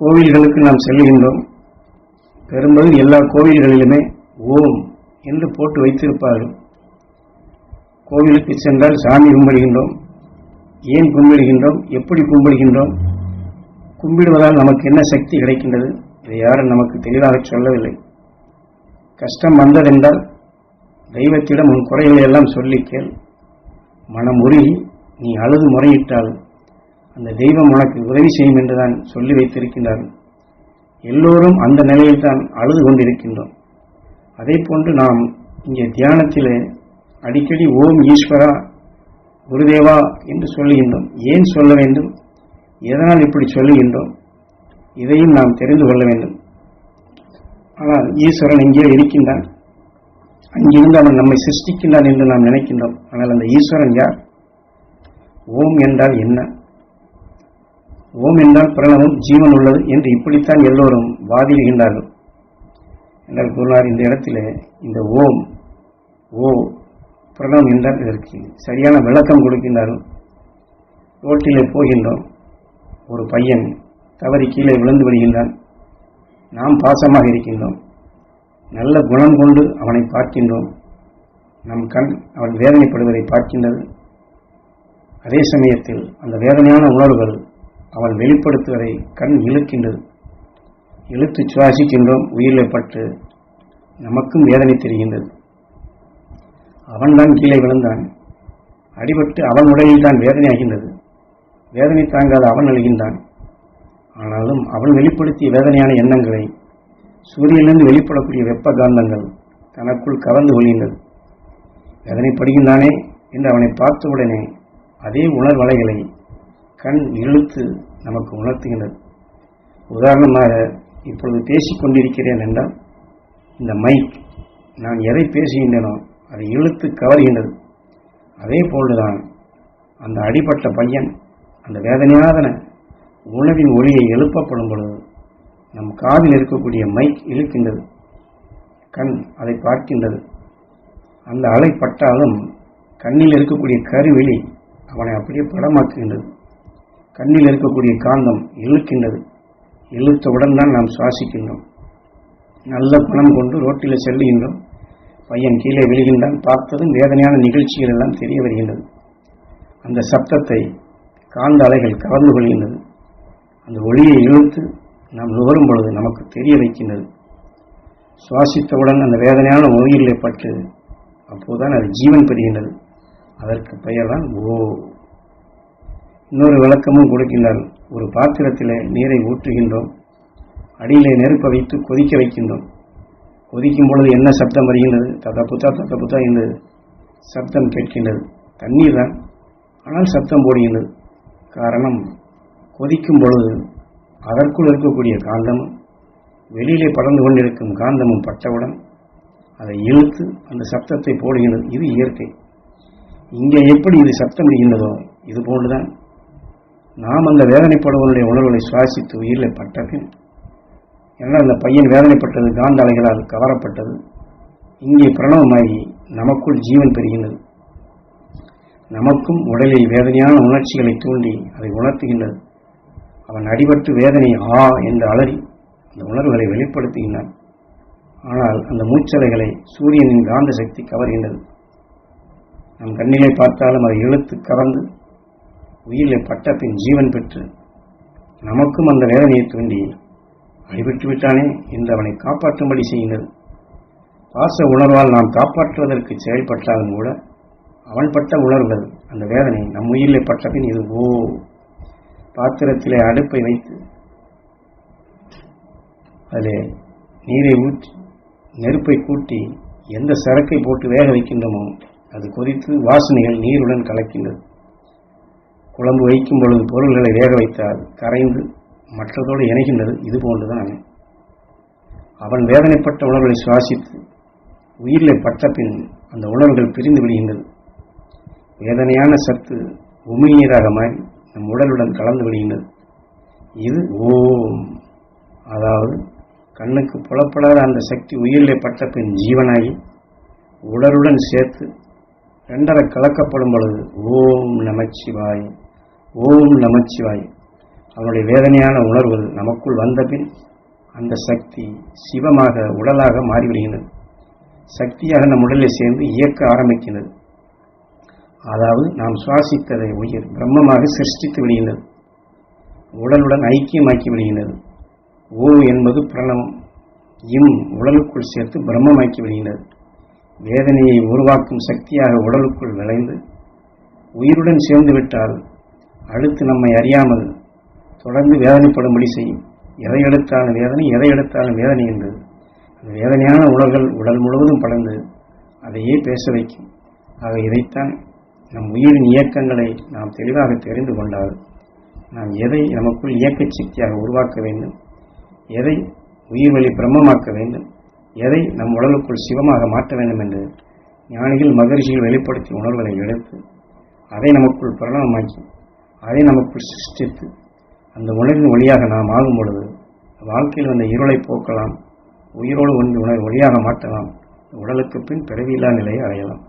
கோவில்களுக்கு நாம் செல்கின்றோம். பெரும்பாலும் எல்லா கோவில்களிலுமே ஓம் என்று போட்டு வைத்திருப்பார்கள். கோவிலுக்கு சென்றால் சாமி கும்பிடுகின்றோம். ஏன் கும்பிடுகின்றோம்? எப்படி கும்பிடுகின்றோம்? கும்பிடுவதால் நமக்கு என்ன சக்தி கிடைக்கின்றது? இதை யாரும் நமக்கு தெளிவாக சொல்லவில்லை. கஷ்டம் வந்ததென்றால் தெய்வத்திடம் உன் குறைகளை எல்லாம் சொல்லி கேள். மனம் உருகி நீ அழுது முறையிட்டால் அந்த தெய்வம் உனக்கு உதவி செய்யும் என்றுதான் சொல்லி வைத்திருக்கின்றார்கள். எல்லோரும் அந்த நிலையில் தான் அழுது கொண்டிருக்கின்றோம். அதே போன்று நாம் இங்கே தியானத்தில் அடிக்கடி ஓம் ஈஸ்வரா குருதேவா என்று சொல்லுகின்றோம். ஏன் சொல்ல வேண்டும்? எதனால் இப்படி சொல்லுகின்றோம்? இதையும் நாம் தெரிந்து கொள்ள வேண்டும். ஆனால் ஈஸ்வரன் எங்கேயோ இருக்கின்றான். அங்கிருந்து அவன் நம்மை சிருஷ்டிக்கின்றான் என்று நாம் நினைக்கின்றோம். ஆனால் அந்த ஈஸ்வரன் யார்? ஓம் என்றால் என்ன? ஓம் என்றால் பிரணவம் ஜீவன் உள்ளது என்று இப்படித்தான் எல்லோரும் வாதிடுகின்றார்கள். என்றால் கூறினார் இந்த இடத்திலே இந்த ஓம் ஓ பிரணவம் என்றால் இதற்கு சரியான விளக்கம் கொடுக்கின்றார்கள். ரோட்டிலே போகின்றோம் ஒரு பையன் தவறி கீழே விழுந்து விடுகின்றான். நாம் பாசமாக இருக்கின்றோம். நல்ல குணம் கொண்டு அவனை பார்க்கின்றோம். நம் கண் அவன் வேதனைப்படுவதை பார்க்கின்றது. அதே சமயத்தில் அந்த வேதனையான உணர்வுகள் அவன் வெளிப்படுத்துவதை கண் இழுக்கின்றது. இழுத்து சுவாசிக்கின்றோம் உயிரில் பட்டு நமக்கும் வேதனை தெரிகின்றது. அவன்தான் கீழே விழுந்தான். அடிபட்டு அவன் உடலில் தான் வேதனையாகின்றது வேதனை தாங்காத அவன் அழுகின்றான். ஆனாலும் அவன் வெளிப்படுத்திய வேதனையான எண்ணங்களை சூரியனிலிருந்து வெளிப்படக்கூடிய வெப்ப காந்தங்கள் தனக்குள் கலந்து கொள்கின்றது. வேதனைப்படுகின்றானே என்று அவனை பார்த்தவுடனே அதே உணர்வலைகளை கண் இழுத்து நமக்கு உணர்த்துகின்றது. உதாரணமாக இப்பொழுது பேசிக்கொண்டிருக்கிறேன் என்றால் இந்த மைக் நான் எதை பேசுகின்றனோ அதை இழுத்து கவர்கின்றது. அதே போன்றுதான் அந்த அடிப்பட்ட பையன் அந்த வேதனையாதன உணவின் ஒளியை எழுப்பப்படும் பொழுது நம் காதில் இருக்கக்கூடிய மைக் இழுக்கின்றது. கண் அதை பார்க்கின்றது. அந்த அலை பட்டாலும் கண்ணில் இருக்கக்கூடிய கருவிழி அவனை அப்படியே படமாக்குகின்றது. கண்ணில் இருக்கக்கூடிய காந்தம் இழுக்கின்றது. இழுத்தவுடன் தான் நாம் சுவாசிக்கின்றோம். நல்ல குணம் கொண்டு ரோட்டில் செல்லுகின்றோம். பையன் கீழே விழுகின்றான். பார்த்ததும் வேதனையான நிகழ்ச்சிகள் எல்லாம் தெரிய வருகின்றது. அந்த சப்தத்தை காந்த அலைகள் கவர்ந்து கொள்கின்றது. அந்த ஒளியை இழுத்து நாம் நுகரும் பொழுது நமக்கு தெரிய வைக்கின்றது. சுவாசித்தவுடன் அந்த வேதனையான உயிர்களை பட்டு அப்போதுதான் அது ஜீவன் பெறுகின்றது. அதற்கு பெயர் தான் ஓ. இன்னொரு விளக்கமும் கொடுக்கின்றார். ஒரு பாத்திரத்திலே நீரை ஊற்றுகின்றோம். அடியிலே நெருப்பை வைத்து கொதிக்க வைக்கின்றோம். கொதிக்கும் பொழுது என்ன சப்தம் வருகின்றது? தத்த புத்தா தத்த புத்தா என்று சப்தம் கேட்கின்றது. தண்ணீர் தான். ஆனால் சப்தம் போடுகின்றது. காரணம் கொதிக்கும் பொழுது அதற்குள் இருக்கக்கூடிய காந்தமும் வெளியிலே பறந்து கொண்டிருக்கும் காந்தமும் பட்டவுடன் அதை இழுத்து அந்த சப்தத்தை போடுகின்றது. இது இயற்கை. இங்கே எப்படி இது சப்தம் அடிக்கின்றதோ இது போன்றுதான். நாம் அந்த வேதனைப்படுவனுடைய உணர்வுகளை சுவாசித்து உயிரில் பட்ட பின் ஏன்னா அந்த பையன் வேதனைப்பட்டது காந்த அலைகளால் கவரப்பட்டது. இங்கே பிரணவமாகி நமக்குள் ஜீவன் பெறுகின்றது. நமக்கும் உடலில் வேதனையான உணர்ச்சிகளை தூண்டி அதை உணர்த்துகின்றது. அவன் அடிபட்டு வேதனை ஆ என்று அலறி அந்த உணர்வுகளை வெளிப்படுத்துகின்றான். ஆனால் அந்த மூச்சலைகளை சூரியனின் காந்த சக்தி கவர்கின்றது. நம் கண்ணிலே பார்த்தாலும் அதை இழுத்து கவர்ந்து உயிரில் பட்ட பின் ஜீவன் பெற்று நமக்கும் அந்த வேதனையை தூண்டி அடிபட்டு விட்டானே என்று அவனை காப்பாற்றும்படி செய்யுங்கள். பாச உணர்வால் நாம் காப்பாற்றுவதற்கு செயல்பட்டாலும் கூட அவன் பட்ட உணர்வுகள் அந்த வேதனை நம் உயிரிலே பட்டபின் இது ஓ. பாத்திரத்திலே அடுப்பை வைத்து அதிலே நீரை ஊற்றி நெருப்பை கூட்டி எந்த சரக்கை போட்டு வேக வைக்கின்றோமோ அது கொதித்து வாசனைகள் நீருடன் கலக்கின்றது. குழம்பு வைக்கும் பொழுது பொருள்களை வேக வைத்தால் கரைந்து மற்றதோடு இணைகின்றது. இது போன்றுதான். அவன் வேதனைப்பட்ட உணர்வுகளை சுவாசித்து உயிரிலே பட்ட பின் அந்த உணர்வுகள் பிரிந்து விடுகின்றது. வேதனையான சத்து உமிழ்நீராக மாறி நம் உடலுடன் கலந்து விடுகின்றது. இது ஓம். அதாவது கண்ணுக்கு புலப்படாத அந்த சக்தி உயிரிலே பட்ட பின் ஜீவனாகி உடலுடன் சேர்த்து ரெண்டரை கலக்கப்படும் பொழுது ஓம் நமச்சிவாய் ஓம் நமச்சிவாய். அவனுடைய வேதனையான உணர்வுகள் நமக்குள் வந்தபின் அந்த சக்தி சிவமாக உடலாக மாறிவிடுகின்றது. சக்தியாக நம் உடலில் சேர்ந்து இயக்க ஆரம்பிக்கிறது அதாவது நாம் சுவாசித்ததை உயிர் பிரம்மமாக சிருஷ்டித்து விடுகின்றது. உடலுடன் ஐக்கியமாக்கி விடுகின்றது. ஓ என்பது பிரணவம். இம் உடலுக்குள் சேர்த்து பிரம்மமாக்கி விடுகின்றது. வேதனையை உருவாக்கும் சக்தியாக உடலுக்குள் விளைந்து உயிருடன் சேர்ந்து விட்டால் அடுத்து நம்மை அறியாமல் தொடர்ந்து வேதனைப்படும்படி செய்யும் எதை எடுத்தாலும் வேதனை எதை எடுத்தாலும் வேதனை என்பது அந்த வேதனையான உணர்வுகள் உடல் முழுவதும் படர்ந்து அதையே பேச வைக்கும். ஆக இதைத்தான் நம் உயிரின் இயக்கங்களை நாம் தெளிவாக தெரிந்து கொண்டால் நாம் எதை நமக்குள் இயக்க சக்தியாக உருவாக்க வேண்டும்? எதை உயிர் வழி பிரம்மமாக்க வேண்டும்? எதை நம் உடலுக்குள் சிவமாக மாற்ற வேண்டும் என்று ஞானிகள் மகரிஷிகள் வெளிப்படுத்திய உணர்வுகளை எடுத்து அதை நமக்குள் பிரணவமாக்கி அதை நமக்குள் சிருஷ்டித்து அந்த உணர்வின் ஒளியாக நாம் ஆகும் பொழுது வாழ்க்கையில் வந்த இருளை போக்கலாம் உயிரோடு ஒன்று உணர்வு ஒளியாக மாற்றலாம் உடலுக்கு பின் பிறவியில்லா நிலையை அடையலாம்.